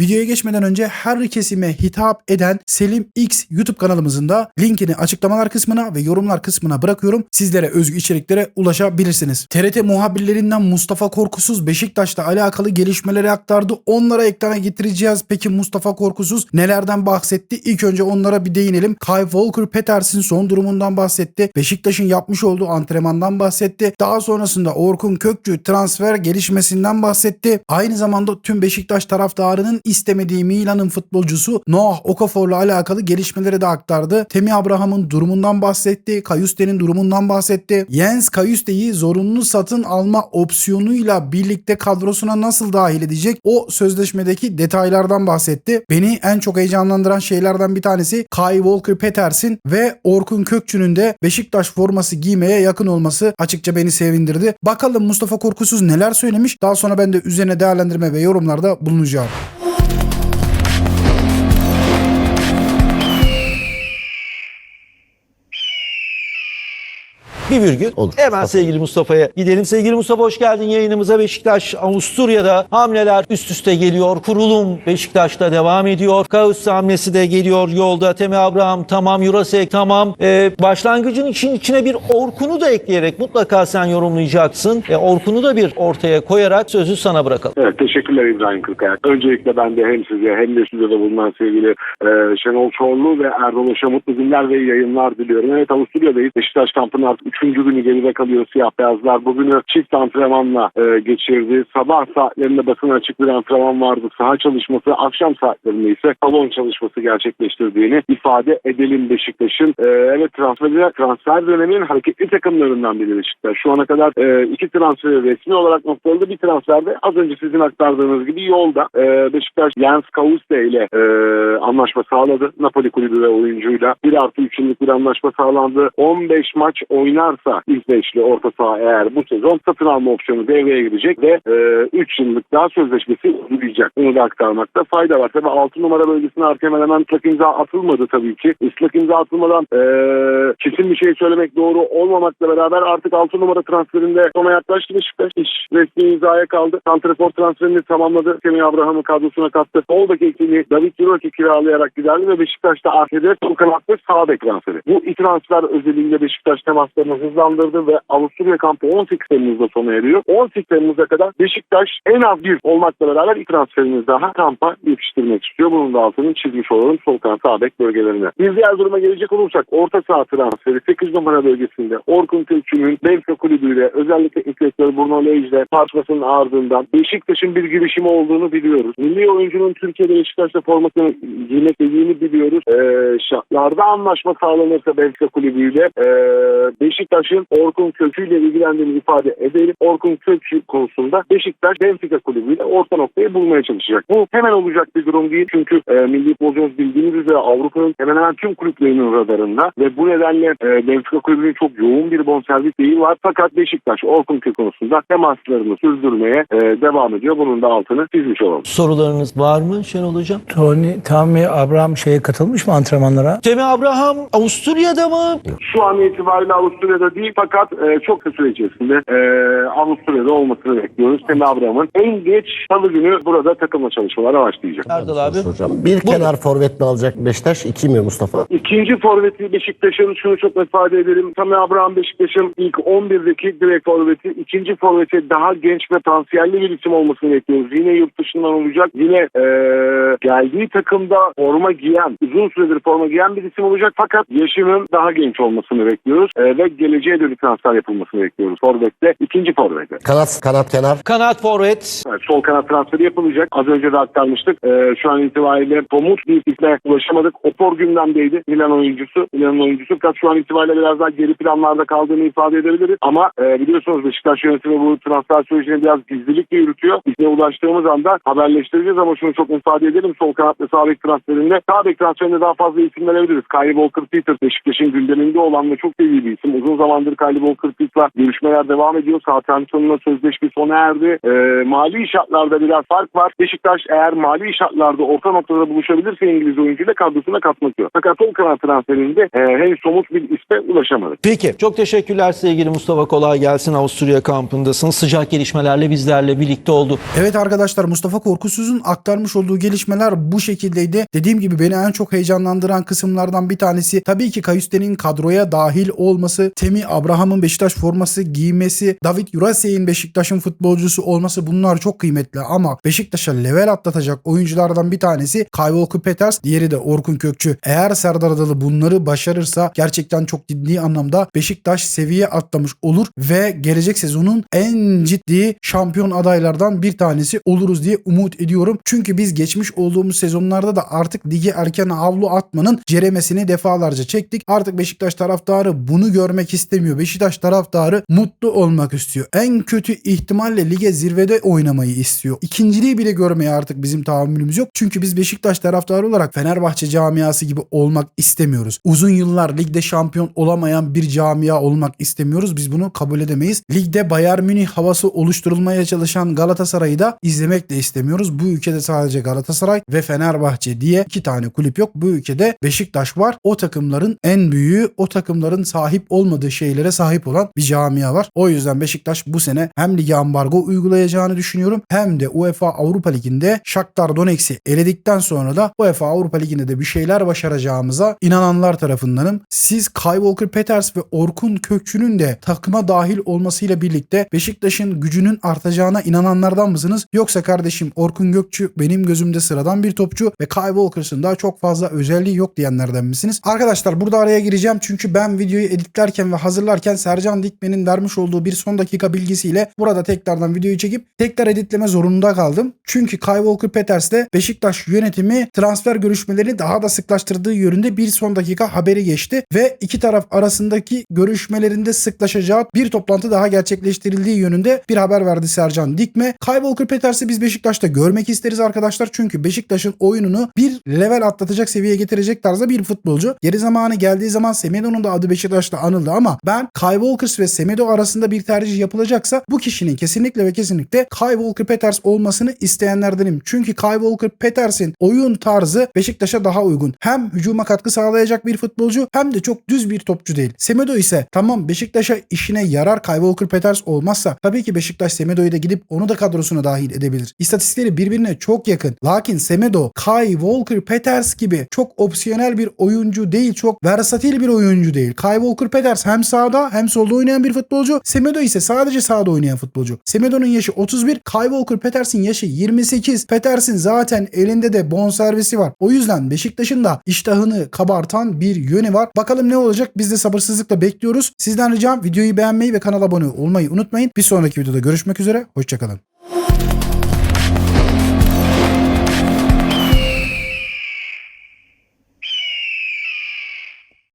Videoya geçmeden önce her kesime hitap eden Selim X YouTube kanalımızın da linkini açıklamalar kısmına ve yorumlar kısmına bırakıyorum. Sizlere özgü içeriklere ulaşabilirsiniz. TRT muhabirlerinden Mustafa Korkusuz Beşiktaş'la alakalı gelişmeleri aktardı. Onlara ekrana getireceğiz. Peki Mustafa Korkusuz nelerden bahsetti? İlk önce onlara bir değinelim. Kai Walker Peters'in son durumundan bahsetti. Beşiktaş'ın yapmış olduğu antrenmandan bahsetti. Daha sonrasında Orkun Kökçü transfer gelişmesinden bahsetti. Aynı zamanda tüm Beşiktaş taraftarının istemediği Milan'ın futbolcusu Noah Okafor'la alakalı gelişmeleri de aktardı. Temi Abraham'ın durumundan bahsetti. Kayuste'nin durumundan bahsetti. Jens Kayuste'yi zorunlu satın alma opsiyonuyla birlikte kadrosuna nasıl dahil edecek o sözleşmedeki detaylardan bahsetti. Beni en çok heyecanlandıran şeylerden bir tanesi Kai Walker Peters'in ve Orkun Kökçü'nün de Beşiktaş forması giymeye yakın olması açıkça beni sevindirdi. Bakalım Mustafa Korkusuz neler söylemiş. Daha sonra ben de üzerine değerlendirme ve yorumlarda bulunacağım. Bir virgül. Olur. Hemen sevgili Mustafa'ya gidelim. Sevgili Mustafa hoş geldin yayınımıza. Beşiktaş Avusturya'da hamleler üst üste geliyor. Kurulum Beşiktaş'ta devam ediyor. Kaus hamlesi de geliyor yolda. Temi Abraham tamam, Jurasek tamam. Ee, başlangıcın için içine bir Orkun'u da ekleyerek mutlaka sen yorumlayacaksın. E, Orkun'u da bir ortaya koyarak sözü sana bırakalım. Evet teşekkürler İbrahim Kırkayak. Öncelikle ben de hem size hem de stüdyoda bulunan sevgili e, Şenol Çorlu ve Erdal Hoş'a mutlu günler ve yayınlar diliyorum. Evet Avusturya'dayız. Beşiktaş kampının artık 3. günü geride kalıyor siyah beyazlar. Bugünü çift antrenmanla e, geçirdi. Sabah saatlerinde basına açık bir antrenman vardı. Saha çalışması akşam saatlerinde ise salon çalışması gerçekleştirdiğini ifade edelim Beşiktaş'ın. E, evet transfer, transfer döneminin hareketli takımlarından biri Beşiktaş. Şu ana kadar e, iki transferi resmi olarak noktaladı. Bir transferde az önce sizin aktardığınız gibi yolda e, Beşiktaş Jens Kauste ile e, anlaşma sağladı. Napoli kulübü ve oyuncuyla. 1 artı 3 yıllık bir anlaşma sağlandı. 15 maç oynarsa ilk orta saha eğer bu sezon satın alma opsiyonu devreye girecek ve 3 yıllık daha sözleşmesi uzayacak. Bunu da aktarmakta fayda var. Tabii 6 numara bölgesine artık hemen hemen ıslak imza atılmadı tabii ki. Islak imza atılmadan e, kesin bir şey söylemek doğru olmamakla beraber artık 6 numara transferinde sona yaklaştı Beşiktaş. İş resmi imzaya kaldı. Santrafor transferini tamamladı. Semih Abraham'ı kadrosuna kattı. Sol bek ekini David Duroki kiralayarak giderdi ve Beşiktaş'ta AKD sol kanat ve sağ bek transferi. Bu iki transfer özelliğiyle Beşiktaş temaslarını hızlandırdı ve Avusturya kampı 18 Temmuz'da sona eriyor. 18 Temmuz'a kadar Beşiktaş en az bir olmakla beraber iki transferimiz daha kampa yetiştirmek istiyor. Bunun da altını çizmiş olalım sol kanat sağ bek bölgelerine. Bir diğer duruma gelecek olursak orta saha transferi 8 numara bölgesinde Orkun Kökçü'nün Benfica kulübüyle özellikle direktör Bruno Lage tartışmasının ardından Beşiktaş'ın bir girişimi olduğunu biliyoruz. Milli oyuncunun Türkiye'de Beşiktaş'ta formasını giymek dediğini biliyoruz. Ee, şartlarda anlaşma sağlanırsa Benfica kulübüyle ee, Beşiktaş'ın Orkun Kökçü ile ilgilendiğini ifade edelim. Orkun Kökçü konusunda Beşiktaş Benfica kulübüyle orta noktayı bulmaya çalışacak. Bu hemen olacak bir durum değil. Çünkü e, milli futbolcumuz bildiğiniz üzere Avrupa'nın hemen hemen tüm kulüplerinin radarında ve bu nedenle e, Benfica kulübünün çok yoğun bir bonservis değeri var. Fakat Beşiktaş Orkun Kökçü konusunda temaslarını sürdürmeye e, devam ediyor. Bunun da altını çizmiş olalım. Sorularınız var mı Şenol Hocam? Tony, Tommy Abraham şeye katılmış mı antrenmanlara? Temi Abraham Avusturya'da mı? Şu an itibariyle Avusturya'da değil fakat e, çok kısa süre içerisinde e, Avusturya'da olmasını bekliyoruz. Semih Abraham'ın en geç salı günü burada takımla çalışmalara başlayacak. Erdal abi. Hocam bir kenar forvet mi alacak Beşiktaş? iki mi Mustafa? İkinci forveti Beşiktaş'ın şunu çok ifade edelim. Sami Abraham Beşiktaş'ın ilk 11'deki direkt forveti. ikinci forveti daha genç ve potansiyelli bir isim olmasını bekliyoruz. Yine yurt dışından olacak. Yine e, geldiği takımda forma giyen, uzun süredir forma giyen bir isim olacak. Fakat yaşının daha genç olmasını bekliyoruz. E, ve geleceğe dönük transfer yapılmasını bekliyoruz. Forvette ikinci forvete. Kanat kanat kenar. Kanat forvet. Evet, sol kanat transferi yapılacak. Az önce de aktarmıştık. Ee, şu an itibariyle somut bir isme ulaşamadık. Opor gündemdeydi Milan oyuncusu. Milan oyuncusu. Fakat şu an itibariyle biraz daha geri planlarda kaldığını ifade edebiliriz. Ama e, biliyorsunuz Beşiktaş yönetimi bu transfer sürecini biraz gizlilikle yürütüyor. İsme ulaştığımız anda haberleştireceğiz ama şunu çok ifade edelim. sol kanat ve sağ bek transferinde. Sağ bek transferinde daha fazla isim verebiliriz. Kyle Walker Peters Beşiktaş'ın gündeminde olan ve çok iyi bir isim. Uzun zamandır Kyle Walker Peters'la görüşmeler devam ediyor. Southampton'la sözleşme sona erdi. Ee, mali şartlarda biraz fark var. Beşiktaş eğer mali şartlarda orta noktada buluşabilirse İngiliz oyuncuyla kadrosuna katmak istiyor. Fakat sol kanat transferinde e, henüz somut bir isme ulaşamadı. Peki çok teşekkürler sevgili Mustafa kolay gelsin Avusturya kampındasın. Sıcak gelişmelerle bizlerle birlikte oldu. Evet arkadaşlar Mustafa Korkusuz'un aktarmış olduğu gelişmeler bu şekildeydi. Dediğim gibi beni en çok heyecanlandıran kısımlardan bir tanesi tabii ki Kayüste'nin kadroya dahil olması, Temi Abraham'ın Beşiktaş forması giymesi, David Jurasey'in Beşiktaş'ın futbolcusu olması bunlar çok kıymetli ama Beşiktaş'a level atlatacak oyunculardan bir tanesi Kyle Walker Peters, diğeri de Orkun Kökçü. Eğer Serdar Adalı bunları başarırsa gerçekten çok ciddi anlamda Beşiktaş seviye atlamış olur ve gelecek sezonun en ciddi şampiyon adaylardan bir tanesi oluruz diye umut ediyorum. Çünkü biz geçmiş olduğumuz sezonlarda da artık ligi erken havlu atmanın ceremesini defalarca çektik. Artık Beşiktaş taraftarı bunu görmek istemiyor. Beşiktaş taraftarı mutlu olmak istiyor. En kötü ihtimalle lige zirvede oynamayı istiyor. İkinciliği bile görmeye artık bizim tahammülümüz yok. Çünkü biz Beşiktaş taraftarı olarak Fenerbahçe camiası gibi olmak istemiyoruz. Uzun yıllar ligde şampiyon olamayan bir camia olmak istemiyoruz. Biz bunu kabul edemeyiz. Ligde Bayern Münih havası oluşturulmaya çalışan Galatasaray'ı da izlemek de istemiyoruz. Bu ülkede sadece Galatasaray ve Fenerbahçe diye iki tane kulüp yok. Bu ülkede Beşiktaş var. O takımların en büyüğü, o takımların sahip olmadığı şeylere sahip olan bir camia var. O yüzden Beşiktaş bu sene hem lige ambargo uygulayacağını düşünüyorum hem de UEFA Avrupa Ligi'nde Shakhtar Donetsk'i eledikten sonra da UEFA Avrupa Ligi'nde de bir şeyler başaracağımıza inananlar tarafındanım. Siz Kyle Walker Peters ve Orkun Kökçü'nün de takıma dahil olmasıyla birlikte Beşiktaş'ın gücünün artacağına inananlardan mısınız? Yoksa kardeşim Orkun Gökçü benim gözümde sıradan bir topçu ve Kyle Walker'sın daha çok fazla özelliği yok diyenlerden misiniz? Arkadaşlar burada araya gireceğim çünkü ben videoyu editlerken ve hazırlarken Sercan Dikmen'in vermiş olduğu bir son dakika bilgisiyle burada tekrardan videoyu çekip tekrar editleme zorunda kaldım. Çünkü Kyle Walker Peters'te Beşiktaş yönetimi transfer görüşmelerini daha da sıklaştırdığı yönünde bir son dakika haberi geçti ve iki taraf arasındaki görüşmelerinde sıklaşacağı bir toplantı daha gerçekleştirildiği yönünde bir haber verdi Sercan Dikme. Kyle Walker Peters'i biz Beşiktaş'ta görmek isteriz arkadaşlar çünkü Beşiktaş'ın oyununu bir level atlatacak seviyeye getirecek tarzda bir futbolcu. Geri zamanı geldiği zaman Semedo'nun da adı Beşiktaş'ta anıldı ama ben Kyle Walker ve Semedo arasında bir tercih yapılacaksa bu kişinin kesinlikle ve kesinlikle Kyle Walker Peters olmasını isteyenlerdenim. Çünkü Kyle Walker Peters'in oyun tarzı Beşiktaş'a daha uygun. Hem hücuma katkı sağlayacak bir futbolcu hem de çok düz bir topçu değil. Semedo ise tamam Beşiktaş'a işine yarar Kyle Walker Peters olmazsa tabii ki Beşiktaş Semedo'yu da gidip onu da kadrosuna dahil edebilir. İstatistikleri birbirine çok yakın. Lakin Semedo, Kyle Walker Peters gibi çok opsiyonel bir oyuncu değil, çok versatil bir oyuncu değil. Kyle Walker Peters hem sağda hem solda oynayan bir futbolcu. Semedo ise sadece sağda oynayan futbolcu. Semedo'nun yaşı 31, Kyle Walker Peters'in yaşı 28. Peters'in zaten elinde de bonservisi var. O yüzden Beşiktaş'ın da iştahını kabartan bir yönü var. Bakalım ne olacak? Biz de sabırsızlıkla bekliyoruz. Sizden ricam videoyu beğenmeyi ve kanala abone olmayı unutmayın. Bir sonraki videoda görüşmek üzere. Hoşçakalın.